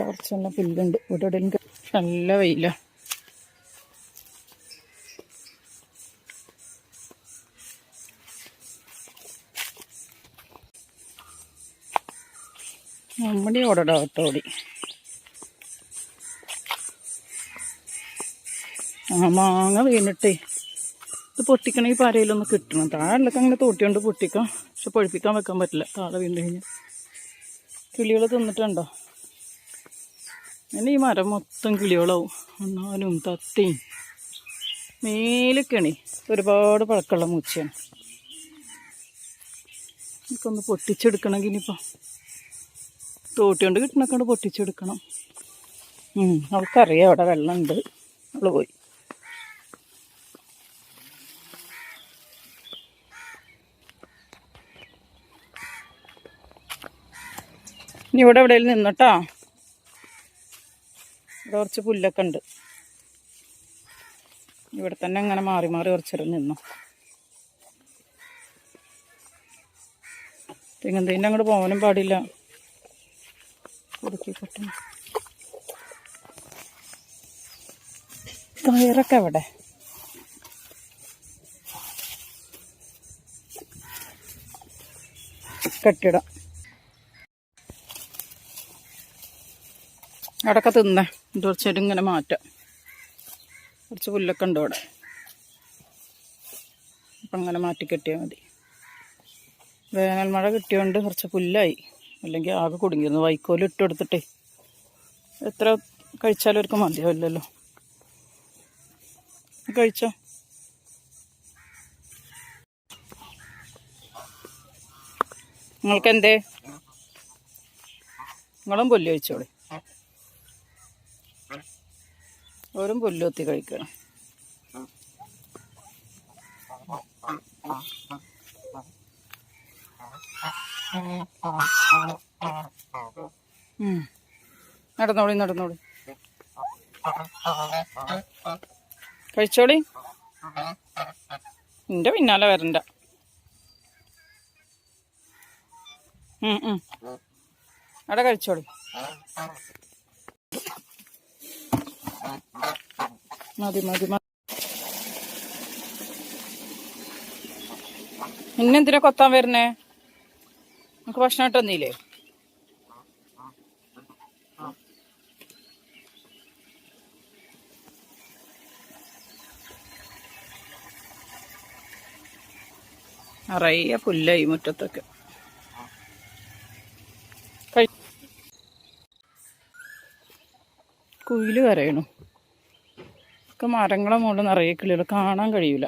കുറച്ച് നല്ല പുല്ലുണ്ട്. ഇവിടെ എവിടെയെങ്കിലും നല്ല വെയില. നമ്മുടെ ഓടടാ ഓട്ടോടി ആ മാങ്ങ വീണിട്ടേ. ഇത് പൊട്ടിക്കണമെങ്കിൽ പാരയിലൊന്ന് കിട്ടണം. താഴെയൊക്കെ അങ്ങനെ തോട്ടിയോണ്ട് പൊട്ടിക്കാം. പക്ഷെ പഴുപ്പിക്കാൻ വെക്കാൻ പറ്റില്ല. താഴെ വീണ് കഴിഞ്ഞാൽ കിളികൾ തിന്നിട്ടുണ്ടോ? ഇനി ഈ മരം മൊത്തം കിളികളാവും. എന്നാലും തത്തയും മേലൊക്കെയാണ് ഒരുപാട് പഴക്കമുള്ള മൂച്ചയാണ്. എനിക്കൊന്ന് പൊട്ടിച്ചെടുക്കണമെങ്കിൽ ഇനിയിപ്പോൾ തോട്ടിയോണ്ട് കിട്ടണൊക്കെ കൊണ്ട് പൊട്ടിച്ചെടുക്കണം. അവൾക്കറിയാം അവിടെ വെള്ളമുണ്ട്. അവൾ പോയി. ഇനി ഇവിടെ എവിടെയെങ്കിലും നിന്നട്ടാ? ഇവിടെ കുറച്ച് പുല്ലൊക്കെ ഉണ്ട്. ഇവിടെ തന്നെ അങ്ങനെ മാറി മാറി കുറച്ചിടം നിന്നു. തെങ്ങന്തേന്റെ അങ്ങോട്ട് പോകാനും പാടില്ല. കയറൊക്കെ എവിടെ? കെട്ടിടം. അവിടെയൊക്കെ തിന്നേ. തീർച്ചയായിട്ടും ഇങ്ങനെ മാറ്റാം. കുറച്ച് പുല്ലൊക്കെ ഉണ്ട് അവിടെ അപ്പം അങ്ങനെ മാറ്റി കെട്ടിയാൽ മതി. വേനൽ മഴ കിട്ടിയോണ്ട് കുറച്ച് പുല്ലായി. അല്ലെങ്കിൽ ആകെ കുടുങ്ങിയിരുന്നു. വൈക്കോൽ ഇട്ട് കൊടുത്തിട്ടേ. എത്ര കഴിച്ചാലും അവർക്ക് മതിയാവില്ലല്ലോ. കഴിച്ചോ? നിങ്ങൾക്ക് എന്തേ നിങ്ങളും പുല്ല് കഴിച്ചോളി. ഓരും പുല്ലുത്തി കഴിക്കണം. നടന്നോളി നടന്നോളി. കഴിച്ചോളി. എന്റെ പിന്നാലെ വരണ്ട. അവിടെ കഴിച്ചോളി. മതി മതി പിന്നെ എന്തിനാ കൊത്താൻ വരുന്നേ? നമുക്ക് ഭക്ഷണം ഇട്ടൊന്നില്ലേ നിറയെ പുല്ലായി മുറ്റത്തൊക്കെ. കുയിൽ കരയണു. ഒക്കെ മരങ്ങളെ മുകളിൽ നിറയെ കിളികൾ കാണാൻ കഴിയൂല.